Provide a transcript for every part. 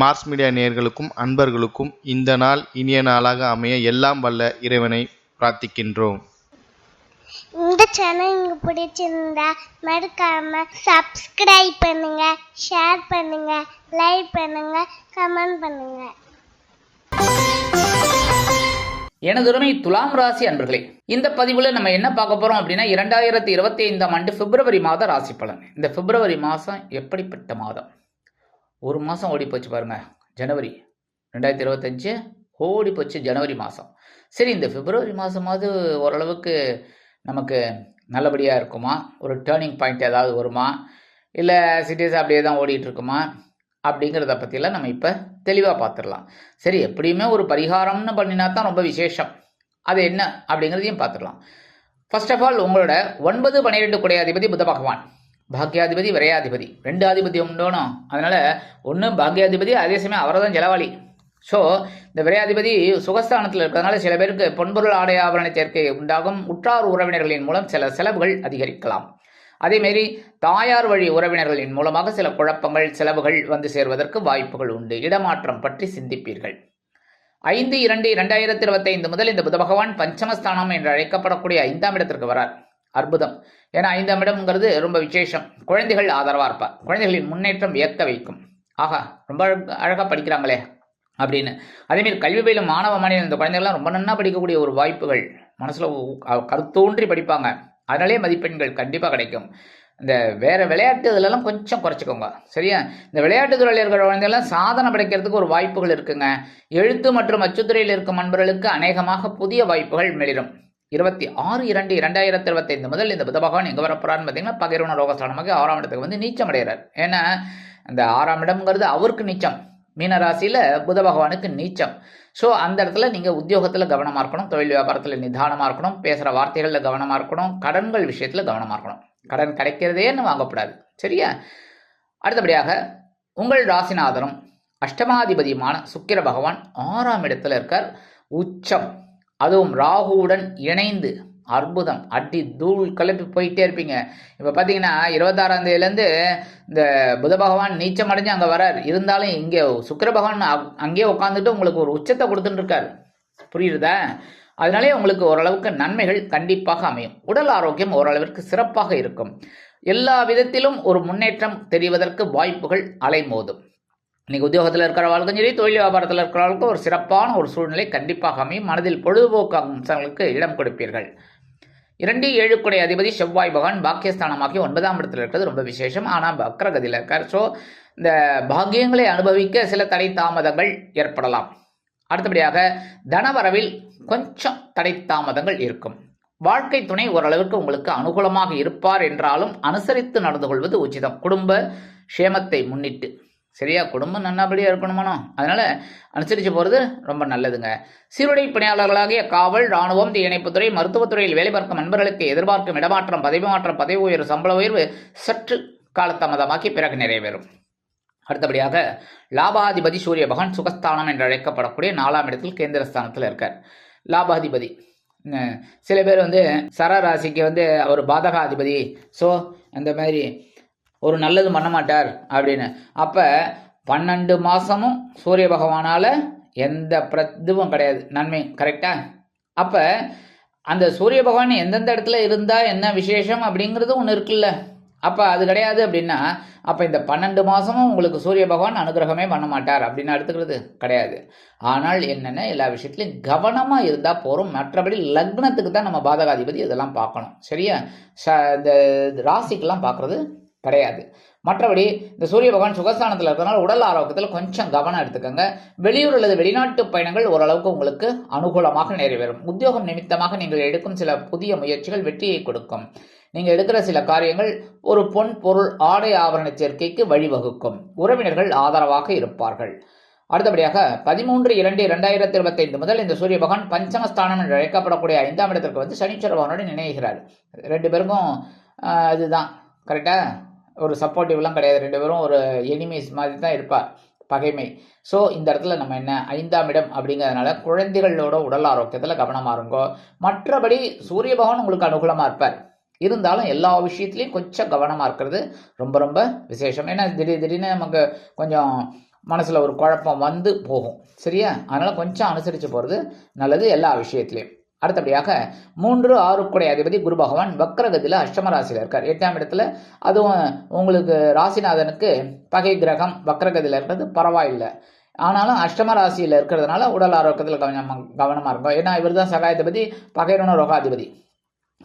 Mars media நேயர்களுக்கும் அன்பர்களுக்கும் இந்த நாள் இனிய நாளாக அமைய எல்லாம் வல்ல இறைவனை பிரார்த்திக்கின்றோம். இந்த சேனல் உங்களுக்கு பிடிச்சிருந்தா மறக்காம சப்ஸ்கிரைப் பண்ணுங்க ஷேர் பண்ணுங்க லைக் பண்ணுங்க கமெண்ட் பண்ணுங்க. எனதுரிமை துலாம் ராசி அன்பர்களே இந்த பதிவுல நம்ம என்ன பார்க்க போறோம் அப்படின்னா இரண்டாயிரத்தி இருபத்தி ஐந்தாம் ஆண்டு பிப்ரவரி மாத ராசி பலன். இந்த பிப்ரவரி மாதம் எப்படிப்பட்ட மாதம்? ஒரு மாதம் ஓடி போச்சு பாருங்க ஜனவரி ரெண்டாயிரத்தி இருபத்தஞ்சு ஓடி போச்சு ஜனவரி மாதம் சரி இந்த பிப்ரவரி மாதமாவது ஓரளவுக்கு நமக்கு நல்லபடியாக இருக்குமா? ஒரு டேர்னிங் பாயிண்ட் ஏதாவது வருமா? இல்லை சிட்டிஸ் அப்படியே தான் ஓடிட்டு இருக்குமா? அப்படிங்கிறத பற்றியெல்லாம் நம்ம இப்போ தெளிவாக பார்த்துடலாம் சரி எப்படியுமே ஒரு பரிகாரம்னு பண்ணினா தான் ரொம்ப விசேஷம். அது என்ன அப்படிங்கிறதையும் பார்த்துடலாம் ஃபர்ஸ்ட் ஆஃப் ஆல் உங்களோட ஒன்பது பன்னிரெண்டு குடையாதிபதி புத்த பகவான். பாக்யாதிபதி விரையாதிபதி. ரெண்டு ஆதிபதி உண்டோனும் அதனால் ஒன்று பாக்யாதிபதி அதே சமயம் அவரை தான் ஜலவாளி. ஸோ இந்த விரையாதிபதி சுகஸ்தானத்தில் இருக்கிறதுனால சில பேருக்கு பொன்பொருள் ஆடை ஆபரண சேர்க்கை உண்டாகும். உற்றார் உறவினர்களின் மூலம் சில செலவுகள் அதிகரிக்கலாம். அதேமாரி தாயார் வழி உறவினர்களின் மூலமாக சில குழப்பங்கள் செலவுகள் வந்து சேர்வதற்கு வாய்ப்புகள் உண்டு. இடமாற்றம் பற்றி சிந்திப்பீர்கள். ஐந்து இரண்டு இரண்டாயிரத்தி இருபத்தைந்து முதல் இந்த புத பகவான் பஞ்சமஸ்தானம் என்று அழைக்கப்படக்கூடிய ஐந்தாம் இடத்திற்கு வரார். அற்புதம். ஏன்னா ஐந்தாம் இடம்ங்கிறது ரொம்ப விசேஷம். குழந்தைகள் ஆதரவாக இருப்பார் குழந்தைகளின் முன்னேற்றம் வியக்க வைக்கும். ஆஹா ரொம்ப அழகாக படிக்கிறாங்களே அப்படின்னு. அதேமாரி கல்வி பயிலும் மாணவ மாநிலம் இந்த குழந்தைகள்லாம் ரொம்ப நன்னா படிக்கக்கூடிய ஒரு வாய்ப்புகள். மனசில் கருத்தோன்றி படிப்பாங்க. அதனாலே மதிப்பெண்கள் கண்டிப்பாக கிடைக்கும். இந்த வேற விளையாட்டு இதிலெல்லாம் கொஞ்சம் குறைச்சிக்கோங்க. சரியா? இந்த விளையாட்டு துறையில் இருக்கிற குழந்தைகள்லாம் சாதனை படைக்கிறதுக்கு ஒரு வாய்ப்புகள் இருக்குங்க. எழுத்து மற்றும் அச்சுத்துறையில் இருக்கும் நண்பர்களுக்கு அநேகமாக புதிய வாய்ப்புகள் மிளிரும் இருபத்தி ஆறு இரண்டு இரண்டாயிரத்தி இருபத்தைந்து முதல் இந்த புத பகவான் எங்கே வரப்போறான்னு பார்த்தீங்கன்னா பகிர்வன ரோகஸ்தானமாக ஆறாம் இடத்துக்கு வந்து நீச்சம் அடைகிறார். ஏன்னா அந்த ஆறாம் இடம்ங்கிறது அவருக்கு நீச்சம். மீனராசியில் புத பகவானுக்கு நீச்சம். ஸோ அந்த இடத்துல நீங்கள் உத்தியோகத்தில் கவனமாக இருக்கணும் தொழில் வியாபாரத்தில் நிதானமாக இருக்கணும் பேசுகிற வார்த்தைகளில் கவனமாக இருக்கணும் கடன்கள் விஷயத்தில் கவனமாக இருக்கணும். கடன் கிடைக்கிறதேன்னு வாங்கக்கூடாது. சரியா? அடுத்தபடியாக உங்கள் ராசிநாதனும் அஷ்டமாதிபதியுமான சுக்கிர பகவான் ஆறாம் இடத்துல இருக்கார். உச்சம். அதுவும் ராகுவுடன் இணைந்து அற்புதம். அடி தூள் கிளப்பி போயிட்டே இருப்பீங்க. இப்போ பார்த்தீங்கன்னா இருபத்தாறாம் தேதியிலேருந்து இந்த புத பகவான் நீச்சம் அடைஞ்சு அங்கே வரார். இருந்தாலும் இங்கே சுக்கர பகவான் அங்கேயே உட்காந்துட்டு உங்களுக்கு ஒரு உச்சத்தை கொடுத்துட்டு இருக்காரு. புரியுறதா? அதனாலே உங்களுக்கு ஓரளவுக்கு நன்மைகள் கண்டிப்பாக அமையும். உடல் ஆரோக்கியம் ஓரளவிற்கு சிறப்பாக இருக்கும். எல்லா விதத்திலும் ஒரு முன்னேற்றம் தெரிவதற்கு வாய்ப்புகள் அலைமோதும். இன்றைக்கி உத்தியோகத்தில் இருக்கிறவர்களுக்கும் சரி தொழில் வியாபாரத்தில் இருக்கிறவர்களுக்கும் ஒரு சிறப்பான ஒரு சூழ்நிலை கண்டிப்பாக அமையும். மனதில் பொழுதுபோக்கு அம்சங்களுக்கு இடம் கொடுப்பீர்கள். இரண்டு ஏழுக்குடை அதிபதி செவ்வாய் பகவான் பாக்கியஸ்தானமாகி ஒன்பதாம் இடத்துல இருக்கிறது ரொம்ப விசேஷம். ஆனால் வக்ரகதியில் இருக்கார். ஸோ இந்த பாக்கியங்களை அனுபவிக்க சில தடை தாமதங்கள் ஏற்படலாம். அடுத்தபடியாக தனவரவில் கொஞ்சம் தடை தாமதங்கள் இருக்கும். வாழ்க்கை துணை ஓரளவிற்கு உங்களுக்கு அனுகூலமாக இருப்பார் என்றாலும் அனுசரித்து நடந்து கொள்வது உச்சிதம். குடும்ப க்ஷேமத்தை முன்னிட்டு. சரியா? குடும்பம் நன்னபடியாக இருக்கணுமானோ அதனால் அனுசரித்து போகிறது ரொம்ப நல்லதுங்க. சீருடை பணியாளர்களாகிய காவல் ராணுவம் தீயணைப்புத்துறை மருத்துவத்துறையில் வேலை பார்க்கும் நண்பர்களுக்கு எதிர்பார்க்கும் இடமாற்றம் பதவி மாற்றம் பதவி உயர்வு சம்பள உயர்வு சற்று காலதாமதமாக்கி பிறகு நிறைவேறும். அடுத்தபடியாக லாபாதிபதி சூரிய பகவான் சுகஸ்தானம் என்று அழைக்கப்படக்கூடிய நாலாம் இடத்தில் கேந்திரஸ்தானத்தில் இருக்கார். லாபாதிபதி. சில பேர் வந்து சரராசிக்கு வந்து அவர் பாதகாதிபதி. ஸோ அந்த மாதிரி ஒரு நல்லது பண்ண மாட்டார் அப்படின்னு. அப்போ பன்னெண்டு மாதமும் சூரிய பகவானால் எந்த பிர இதுவும் கிடையாது. நன்மை கரெக்டாக அப்போ அந்த சூரிய பகவான் எந்தெந்த இடத்துல இருந்தால் என்ன விசேஷம் அப்படிங்கிறது ஒன்று இருக்குல்ல. அப்போ அது கிடையாது அப்படின்னா அப்போ இந்த பன்னெண்டு மாதமும் உங்களுக்கு சூரிய பகவான் அனுகிரகமே பண்ண மாட்டார் அப்படின்னு எடுத்துக்கிறது கிடையாது. ஆனால் என்னென்ன எல்லா விஷயத்துலையும் கவனமாக இருந்தால் போகிறோம் மற்றபடி லக்னத்துக்கு தான் நம்ம பாதகாதிபதி இதெல்லாம் பார்க்கணும். சரியா? ச இந்த ராசிக்கெல்லாம் பார்க்குறது கிடையாது. மற்றபடி இந்த சூரிய பகவான் சுகஸ்தானத்தில் இருக்கிறனால உடல் ஆரோக்கியத்தில் கொஞ்சம் கவனம் எடுத்துக்கோங்க. வெளியூர் அல்லது வெளிநாட்டு பயணங்கள் ஓரளவுக்கு உங்களுக்கு அனுகூலமாக நிறைவேறும். உத்தியோகம் நிமித்தமாக நீங்கள் எடுக்கும் சில புதிய முயற்சிகள் வெற்றியை கொடுக்கும். நீங்கள் எடுக்கிற சில காரியங்கள் ஒரு பொன் பொருள் ஆடை ஆவரண சேர்க்கைக்கு வழிவகுக்கும். உறவினர்கள் ஆதரவாக இருப்பார்கள். அடுத்தபடியாக பதிமூன்று இரண்டு இரண்டாயிரத்தி இருபத்தைந்து முதல் இந்த சூரிய பகவான் பஞ்சமஸ்தானம் என்று அழைக்கப்படக்கூடிய ஐந்தாம் இடத்திற்கு வந்து சனீஸ்வர பகவானோடு நினைகிறார் ரெண்டு பேருக்கும் இதுதான் கரெக்டாக ஒரு சப்போர்ட்டிவ்லாம் கிடையாது. ரெண்டு பேரும் ஒரு எனிமீஸ் மாதிரி தான் இருப்பார் பகைமை. ஸோ இந்த இடத்துல நம்ம என்ன? ஐந்தாம் இடம் அப்படிங்கிறதுனால குழந்தைகளோட உடல் ஆரோக்கியத்தில் கவனமாக இருங்கோ. மற்றபடி சூரிய பகவான் உங்களுக்கு அனுகூலமாக இருப்பார். இருந்தாலும் எல்லா விஷயத்துலையும் கொஞ்சம் கவனமாக இருக்கிறது ரொம்ப ரொம்ப விசேஷம். ஏன்னா திடீர் திடீர்னு நமக்கு கொஞ்சம் மனசில் ஒரு குழப்பம் வந்து போகும். சரியா? அதனால் கொஞ்சம் அனுசரித்து போகிறது நல்லது எல்லா விஷயத்துலையும். அடுத்தபடியாக மூன்று ஆறுக்குடை அதிபதி குரு பகவான் வக்ரகதியில் அஷ்டமராசியில் இருக்கார். எட்டாம் இடத்துல அதுவும் உங்களுக்கு ராசிநாதனுக்கு பகை கிரகம் வக்ரகதியில் இருக்கிறது. பரவாயில்லை. ஆனாலும் அஷ்டம ராசியில் இருக்கிறதுனால உடல் ஆரோக்கியத்தில் கவனமாக கவனமாக இருக்கும் ஏன்னா இவர் தான் சகாயதிபதி பகைரன ரோகாதிபதி.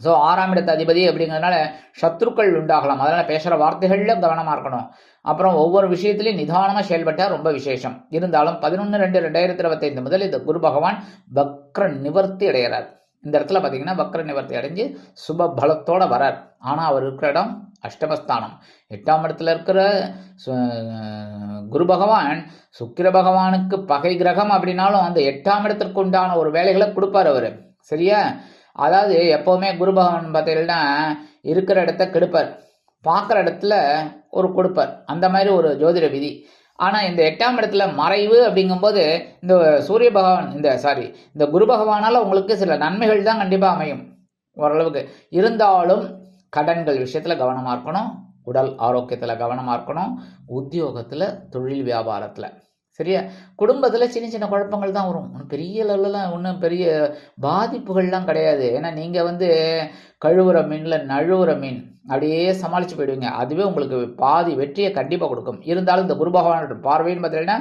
ஸோ ஆறாம் இடத்து அதிபதி அப்படிங்கிறதுனால சத்ருக்கள் உண்டாகலாம். அதனால் பேசுகிற வார்த்தைகளில் கவனமாக இருக்கணும். அப்புறம் ஒவ்வொரு விஷயத்திலையும் நிதானமாக செயல்பட்டால் ரொம்ப விசேஷம். இருந்தாலும் பதினொன்று ரெண்டு ரெண்டாயிரத்தி இருபத்தைந்து முதல் இந்த குரு பகவான் வக்ர நிவர்த்தி அடைகிறார். இந்த இடத்துல பார்த்தீங்கன்னா வக்ர நிவர்த்தி அடைஞ்சு சுப பலத்தோட வரார். ஆனால் அவர் இருக்கிற இடம் அஷ்டமஸ்தானம். எட்டாம் இடத்துல இருக்கிற சு- குரு பகவான் சுக்கிர பகவானுக்கு பகை கிரகம் அப்படின்னாலும் அந்த எட்டாம் இடத்திற்கு உண்டான ஒரு வேலைகளை கொடுப்பார் அவர். சரியா? அதாவது எப்போவுமே குரு பகவான் பார்த்தீங்கன்னா இருக்கிற இடத்த கெடுப்பார். பார்க்குற இடத்துல ஒரு கொடுப்பார். அந்த மாதிரி ஒரு ஜோதிட விதி. ஆனால் இந்த எட்டாம் இடத்துல மறைவு அப்படிங்கும்போது இந்த சூரிய பகவான் இந்த சாரி இந்த குரு பகவானால் உங்களுக்கு சில நன்மைகள் தான் கண்டிப்பாக அமையும். ஓரளவுக்கு. இருந்தாலும் கடன்கள் விஷயத்தில் கவனமாக இருக்கணும். உடல் ஆரோக்கியத்தில் கவனமாக இருக்கணும். உத்தியோகத்தில் தொழில் வியாபாரத்தில். சரியா குடும்பத்தில் சின்ன சின்ன குழப்பங்கள் தான் வரும். ஒன்றும் பெரிய லெவலெலாம் ஒன்றும் பெரிய பாதிப்புகள்லாம் கிடையாது. ஏன்னா நீங்கள் வந்து கழுவுற மீனில் நழுவுற மீன் அப்படியே சமாளித்து போயிடுவீங்க. அதுவே உங்களுக்கு பாதி வெற்றியை கண்டிப்பாக கொடுக்கும். இருந்தாலும் இந்த குரு பகவானோட பார்வைன்னு பார்த்தீங்கன்னா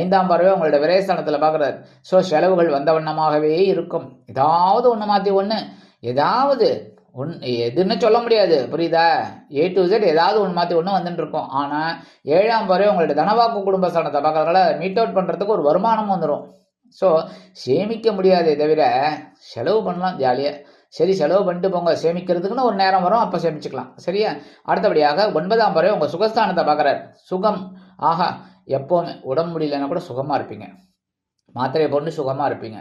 ஐந்தாம் பார்வை உங்களோட விரைஸ்தானத்தில் பார்க்குறாரு. ஸோ செலவுகள் வந்த வண்ணமாகவே இருக்கும். ஏதாவது ஒன்று மாற்றி ஒன்று ஏதாவது ஒன் எதுன்னு சொல்ல முடியாது. புரியுதா? ஏ டு இசட் ஏதாவது ஒன்று மாற்றி ஒன்று வந்துட்டு இருக்கும் ஆனால் ஏழாம் வரை உங்களுடைய தனவாக்கு குடும்ப ஸ்தானத்தை பார்க்கறதுனால மீட் அவுட் பண்ணுறதுக்கு ஒரு வருமானம் வந்துடும் ஸோ சேமிக்க முடியாதே தவிர செலவு பண்ணலாம் ஜாலியாக சரி செலவு பண்ணிட்டு போங்க. சேமிக்கிறதுக்குன்னு ஒரு நேரம் வரும். அப்போ சேமிச்சுக்கலாம். சரியா? அடுத்தபடியாக ஒன்பதாம் வரை உங்கள் சுகஸ்தானத்தை பார்க்குறாரு. சுகம். ஆஹா எப்போவுமே உடம்பு முடியலன்னா கூட சுகமாக இருப்பீங்க. மாத்திரையை போட்டு சுகமாக இருப்பீங்க.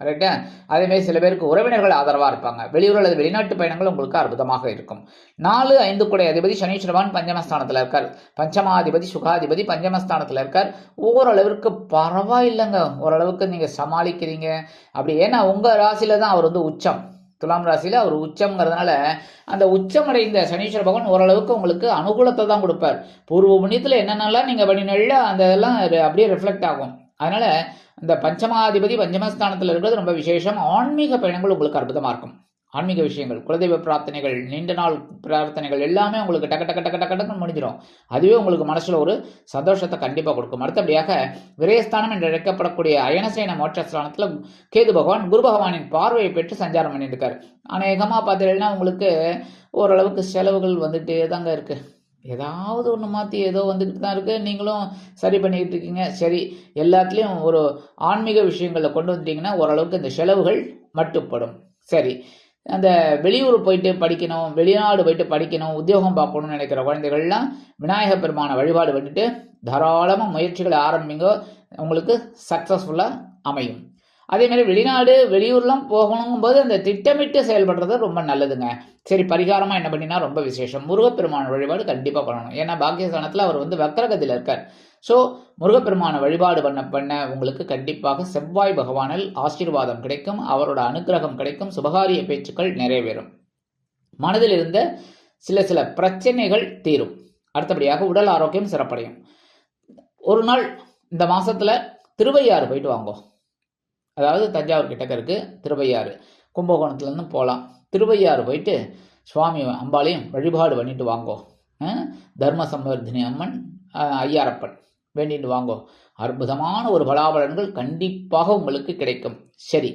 கரெக்டா அதேமாதிரி சில பேருக்கு உறவினர்கள் ஆதரவாக இருப்பாங்க. வெளியூர் அல்லது வெளிநாட்டு பயணங்கள் உங்களுக்கு அற்புதமாக இருக்கும். நாலு ஐந்து குடை அதிபதி சனீஸ்வரவான் பஞ்சமஸ்தானத்தில் இருக்கார். பஞ்சமாதிபதி சுகாதிபதி பஞ்சமஸ்தானத்தில் இருக்கார். ஓரளவிற்கு பரவாயில்லைங்க. ஓரளவுக்கு நீங்கள் சமாளிக்கிறீங்க. அப்படி ஏன்னா உங்கள் ராசியில் தான் அவர் வந்து உச்சம். துலாம் ராசியில் அவர் உச்சம்ங்கிறதுனால அந்த உச்சமடைந்த சனீஸ்வர பகவான் ஓரளவுக்கு உங்களுக்கு அனுகூலத்தை தான் கொடுப்பார். பூர்வ புண்ணியத்தில் என்னென்னலாம் நீங்கள் பண்ணினால அந்த இதெல்லாம் அப்படியே ரிஃப்ளெக்ட் ஆகும். அதனால இந்த பஞ்சமாதிபதி பஞ்சமஸ்தானத்தில் இருக்கிறது ரொம்ப விசேஷம். ஆன்மீக பயணங்கள் உங்களுக்கு அற்புதமாக இருக்கும். ஆன்மீக விஷயங்கள் குலதெய்வ பிரார்த்தனைகள் நீண்ட நாள் பிரார்த்தனைகள் எல்லாமே உங்களுக்கு டக்கு டக்கு டக்கு டக்குன்னு முடிஞ்சிடும் அதுவே உங்களுக்கு மனசில் ஒரு சந்தோஷத்தை கண்டிப்பாக கொடுக்கும். அடுத்தபடியாக விரயஸ்தானம் என்று அழைக்கப்படக்கூடிய அயனசேன மோட்சஸ்தானத்தில் கேது பகவான் குரு பகவானின் பார்வையை பெற்று சஞ்சாரம் பண்ணியிருக்கார். அநேகமாக பார்த்தீங்கன்னா உங்களுக்கு ஓரளவுக்கு செலவுகள் வந்துட்டே தாங்க இருக்குது ஏதாவது ஒன்று மாற்றி ஏதோ வந்துக்கிட்டு தான் இருக்குது நீங்களும் சரி பண்ணிக்கிட்டு இருக்கீங்க. சரி எல்லாத்துலேயும் ஒரு ஆன்மீக விஷயங்களை கொண்டு வந்துட்டீங்கன்னா ஓரளவுக்கு இந்த செலவுகள் மட்டுப்படும். சரி அந்த வெளியூர் போயிட்டு படிக்கணும் வெளிநாடு போயிட்டு படிக்கணும் உத்தியோகம் பார்க்கணும்னு நினைக்கிற குழந்தைகள்லாம் விநாயகர் பெருமான வழிபாடு பண்ணிட்டு தாராளமாக முயற்சிகளை ஆரம்பிங்க. உங்களுக்கு சக்ஸஸ்ஃபுல்லாக அமையும். அதேமாரி வெளிநாடு வெளியூர்லாம் போகணுங்கும் போது அந்த திட்டமிட்டு செயல்படுறது ரொம்ப நல்லதுங்க. சரி பரிகாரமாக என்ன பண்ணினா ரொம்ப விசேஷம். முருகப்பெருமான வழிபாடு கண்டிப்பாக பண்ணணும். ஏன்னா பாக்கியஸ்தானத்தில் அவர் வந்து வக்கரகதியில் இருக்கார். ஸோ முருகப்பெருமான வழிபாடு பண்ண பண்ண உங்களுக்கு கண்டிப்பாக செவ்வாய் பகவானில் ஆசீர்வாதம் கிடைக்கும். அவரோட அனுக்கிரகம் கிடைக்கும். சுபகாரிய பேச்சுக்கள் நிறைவேறும். மனதில் இருந்த சில சில பிரச்சனைகள் தீரும். அடுத்தபடியாக உடல் ஆரோக்கியம் சிறப்படையும். ஒரு நாள் இந்த மாதத்தில் திருவையாறு போயிட்டு வாங்கோ. அதாவது தஞ்சாவூர் கிட்டக்க இருக்குது திருவையாறு. கும்பகோணத்துலேருந்து போகலாம் திருவையாறு போயிட்டு சுவாமி அம்பாளையும் வழிபாடு பண்ணிட்டு வாங்கோ. தர்ம சம்வர்தினி அம்மன் ஐயாரப்பன் வேண்டிட்டு வாங்கோ. அற்புதமான ஒரு பலாபலன்கள் கண்டிப்பாக உங்களுக்கு கிடைக்கும். சரி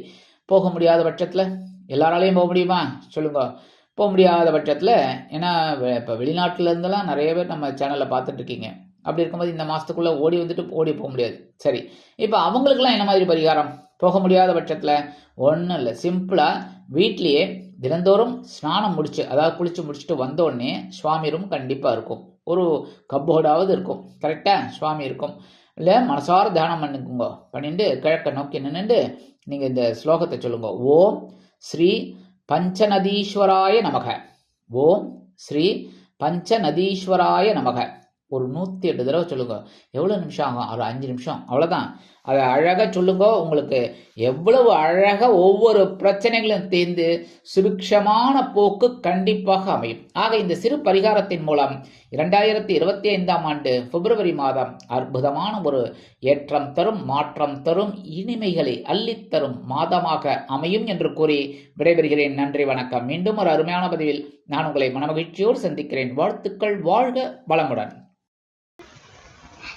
போக முடியாத பட்சத்தில் எல்லாராலையும் போக முடியுமா? சொல்லுங்க. போக முடியாத பட்சத்தில் ஏன்னா இப்போ வெளிநாட்டிலேருந்துலாம் நிறைய பேர் நம்ம சேனலில் பார்த்துட்ருக்கீங்க அப்படி இருக்கும்போது இந்த மாதத்துக்குள்ளே ஓடி வந்துட்டு ஓடி போக முடியாது. சரி. இப்போ அவங்களுக்கெல்லாம் என்ன மாதிரி பரிகாரம்? போக முடியாத பட்சத்தில் ஒன்றும் இல்லை. சிம்பிளாக வீட்லேயே தினந்தோறும் ஸ்நானம் முடிச்சு அதாவது குளிச்சு முடிச்சுட்டு வந்தோடனே சுவாமி ரூம் கண்டிப்பாக இருக்கும். ஒரு கப்போர்டாவது இருக்கும். கரெக்டாக சுவாமி இருக்கும். இல்லை மனசார தியானம் பண்ணிக்கோங்க. பண்ணிட்டு கிழக்க நோக்கி நின்றுட்டு நீங்கள் இந்த ஸ்லோகத்தை சொல்லுங்க. ஓம் ஸ்ரீ பஞ்சநதீஸ்வராய நமக. ஓம் ஸ்ரீ பஞ்சநதீஸ்வராய நமக. ஒரு நூற்றி எட்டு தடவை சொல்லுங்க. எவ்வளோ நிமிஷம் ஆகும்? ஒரு அஞ்சு நிமிஷம். அவ்வளோதான் அதை அழகாக சொல்லுங்க. உங்களுக்கு எவ்வளவு அழகாக ஒவ்வொரு பிரச்சனைகளும் தீர்ந்து சுபிக்ஷமான போக்கு கண்டிப்பாக அமையும். ஆக இந்த சிறு பரிகாரத்தின் மூலம் இரண்டாயிரத்தி இருபத்தி ஐந்தாம் ஆண்டு பிப்ரவரி மாதம் அற்புதமான ஒரு ஏற்றம் தரும் மாற்றம் தரும் இனிமைகளை அள்ளித்தரும் மாதமாக அமையும் என்று கூறி விடைபெறுகிறேன். நன்றி வணக்கம். மீண்டும் ஒரு அருமையான பதிவில் நான் உங்களை மனமகிழ்ச்சியோடு சந்திக்கிறேன். வாழ்த்துக்கள். வாழ்க வளமுடன்.